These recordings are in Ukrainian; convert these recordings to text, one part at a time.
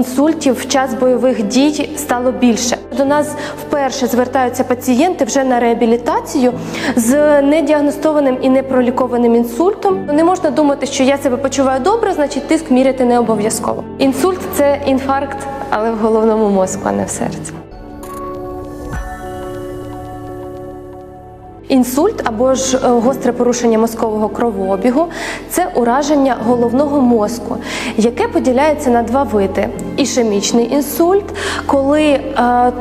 Інсультів в час бойових дій стало більше. До нас вперше звертаються пацієнти вже на реабілітацію з недіагностованим і непролікованим інсультом. Не можна думати, що я себе почуваю добре, значить тиск міряти не обов'язково. Інсульт це інфаркт, але в головному мозку, а не в серці. Інсульт або ж е, гостре порушення мозкового кровообігу це ураження головного мозку, яке поділяється на два види: ішемічний інсульт, коли е,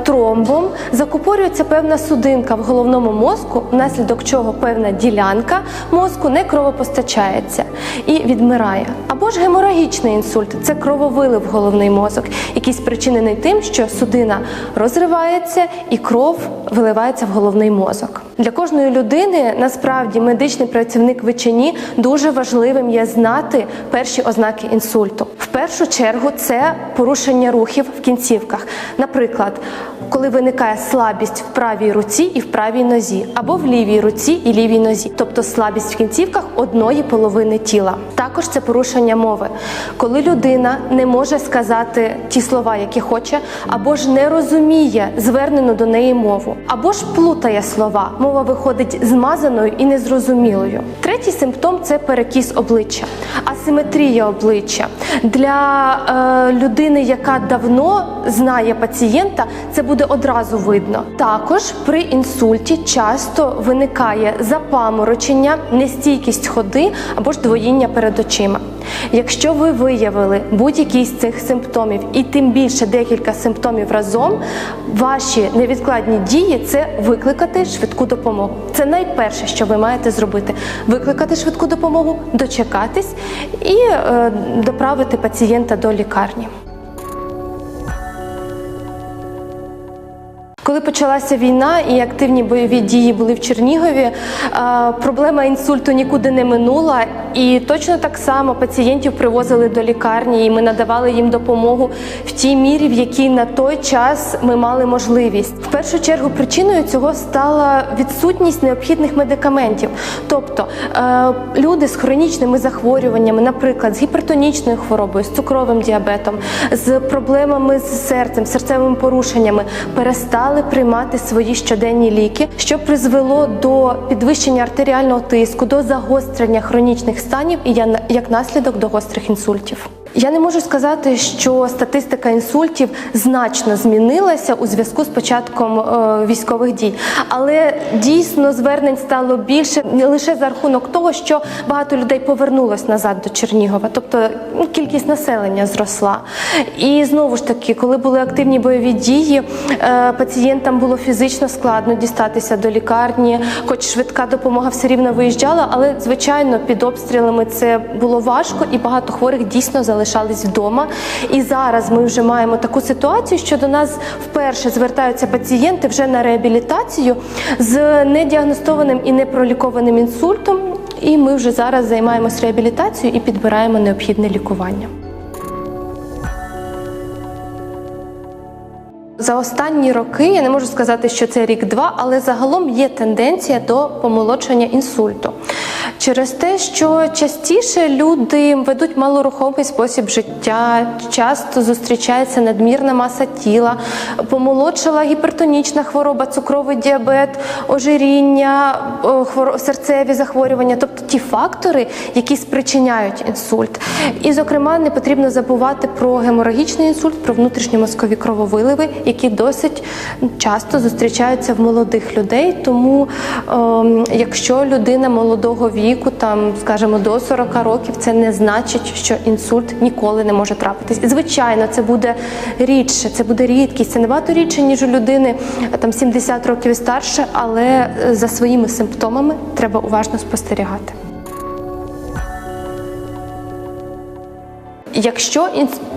тромбом закупорюється певна судинка в головному мозку, внаслідок чого певна ділянка мозку не кровопостачається і відмирає. Або ж геморагічний інсульт це крововилив головний мозок, який спричинений тим, що судина розривається і кров виливається в головний мозок. Для кожної людини насправді медичний працівник в Ічині дуже важливим є знати перші ознаки інсульту. В першу чергу це порушення рухів в кінцівках. Наприклад, коли виникає слабість в правій руці і в правій нозі, або в лівій руці і лівій нозі, тобто слабість в кінцівках одної половини тіла. Також це порушення мови, коли людина не може сказати ті слова, які хоче, або ж не розуміє звернену до неї мову, або ж плутає слова. Мова виходить змазаною і незрозумілою. Третій симптом це перекіс обличчя, асиметрія обличчя для е, людини, яка давно знає пацієнта, це буде одразу видно. Також при інсульті часто виникає запаморочення, нестійкість ходи або ж двоїння перед очима. Якщо ви виявили будь-який з цих симптомів, і тим більше декілька симптомів разом, ваші невідкладні дії це викликати швидку допомогу. Це найперше, що ви маєте зробити: викликати швидку допомогу, дочекатись і е, доправити пацієнта до лікарні. Коли почалася війна і активні бойові дії були в Чернігові, е, проблема інсульту нікуди не минула, і точно так само пацієнтів привозили до лікарні, і ми надавали їм допомогу в тій мірі, в якій на той час ми мали можливість. В першу чергу причиною цього стала відсутність необхідних медикаментів. Тобто е, люди з хронічними захворюваннями, наприклад, з гіпертонічною хворобою, з цукровим діабетом, з проблемами з серцем, серцевими порушеннями, перестали приймати свої щоденні ліки, що призвело до підвищення артеріального тиску, до загострення хронічних станів і як наслідок до гострих інсультів. Я не можу сказати, що статистика інсультів значно змінилася у зв'язку з початком е, військових дій, але дійсно звернень стало більше не лише за рахунок того, що багато людей повернулось назад до Чернігова, тобто ну, кількість населення зросла. І знову ж таки, коли були активні бойові дії, е, пацієнтам було фізично складно дістатися до лікарні, хоч швидка допомога все рівно виїжджала, але звичайно під обстрілами це було важко, і багато хворих дійсно залишались вдома. І зараз ми вже маємо таку ситуацію, що до нас вперше звертаються пацієнти вже на реабілітацію з недіагностованим і непролікованим інсультом. І ми вже зараз займаємось реабілітацією і підбираємо необхідне лікування. За останні роки я не можу сказати, що це рік-два, але загалом є тенденція до помолодшення інсульту. Через те, що частіше люди ведуть малорухомий спосіб життя, часто зустрічається надмірна маса тіла, помолодшала гіпертонічна хвороба, цукровий діабет, ожиріння, серцеві захворювання, тобто ті фактори, які спричиняють інсульт. І, зокрема, не потрібно забувати про геморагічний інсульт, про внутрішньомозкові крововиливи, які досить часто зустрічаються в молодих людей. Тому, ем, якщо людина молодого віку, там, скажімо, до 40 років, це не значить, що інсульт ніколи не може трапитись. Звичайно, це буде рідше, це буде рідкість, це набагато рідше, ніж у людини е, там 70 років і старше, але е, за своїми симптомами треба уважно спостерігати. Якщо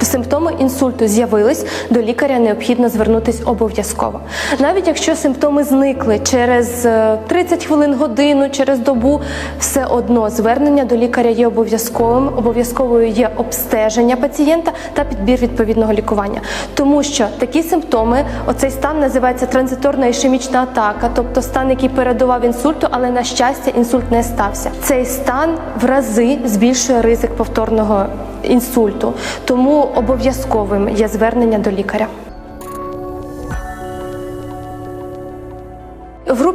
симптоми інсульту з'явились, до лікаря необхідно звернутись обов'язково. Навіть якщо симптоми зникли через е, 30 хвилин, годину, через добу, все одно звернення до лікаря є обов'язковим. Обов'язковою є обстеження пацієнта та підбір відповідного лікування. Тому що такі симптоми, оцей стан називається транзиторна ішемічна атака, тобто стан, який передував інсульту, але на щастя інсульт не стався. Цей стан в рази збільшує ризик повторного інсульту, тому обов'язковим є звернення до лікаря.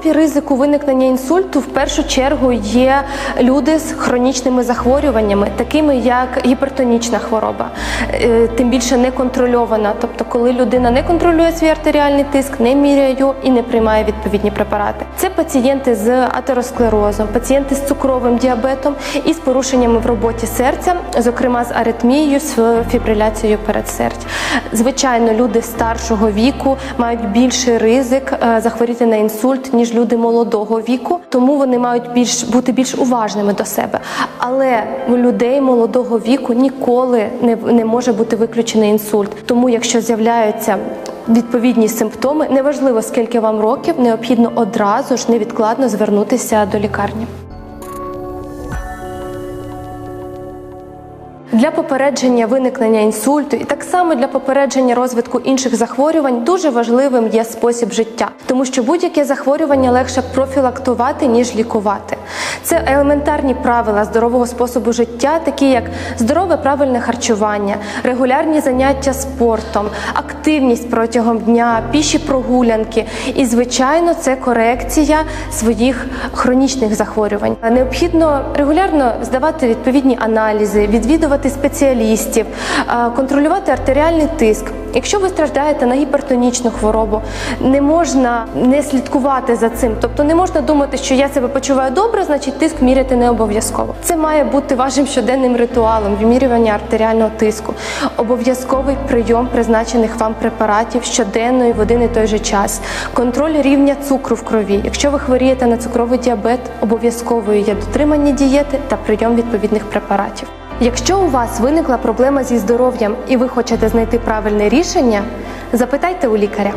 Групі ризику виникнення інсульту в першу чергу є люди з хронічними захворюваннями, такими як гіпертонічна хвороба, е, тим більше неконтрольована. Тобто, коли людина не контролює свій артеріальний тиск, не міряє його і не приймає відповідні препарати. Це пацієнти з атеросклерозом, пацієнти з цукровим діабетом і з порушеннями в роботі серця, зокрема з аритмією, з фібриляцією передсердь. Звичайно, люди старшого віку мають більший ризик е, захворіти на інсульт ніж люди молодого віку, тому вони мають більш бути більш уважними до себе. Але у людей молодого віку ніколи не, не може бути виключений інсульт. Тому, якщо з'являються відповідні симптоми, неважливо скільки вам років, необхідно одразу ж невідкладно звернутися до лікарні. Для попередження виникнення інсульту і так само для попередження розвитку інших захворювань дуже важливим є спосіб життя, тому що будь-яке захворювання легше профілактувати ніж лікувати. Це елементарні правила здорового способу життя, такі як здорове правильне харчування, регулярні заняття спортом, активність протягом дня, піші прогулянки. І, звичайно, це корекція своїх хронічних захворювань. Необхідно регулярно здавати відповідні аналізи, відвідувати спеціалістів, контролювати артеріальний тиск. Якщо ви страждаєте на гіпертонічну хворобу, не можна не слідкувати за цим. Тобто не можна думати, що я себе почуваю добре, значить тиск міряти не обов'язково. Це має бути вашим щоденним ритуалом вимірювання артеріального тиску, обов'язковий прийом призначених вам препаратів щоденно і в один і той же час, контроль рівня цукру в крові. Якщо ви хворієте на цукровий діабет, обов'язковою є дотримання дієти та прийом відповідних препаратів. Якщо у вас виникла проблема зі здоров'ям і ви хочете знайти правильне рішення, запитайте у лікаря.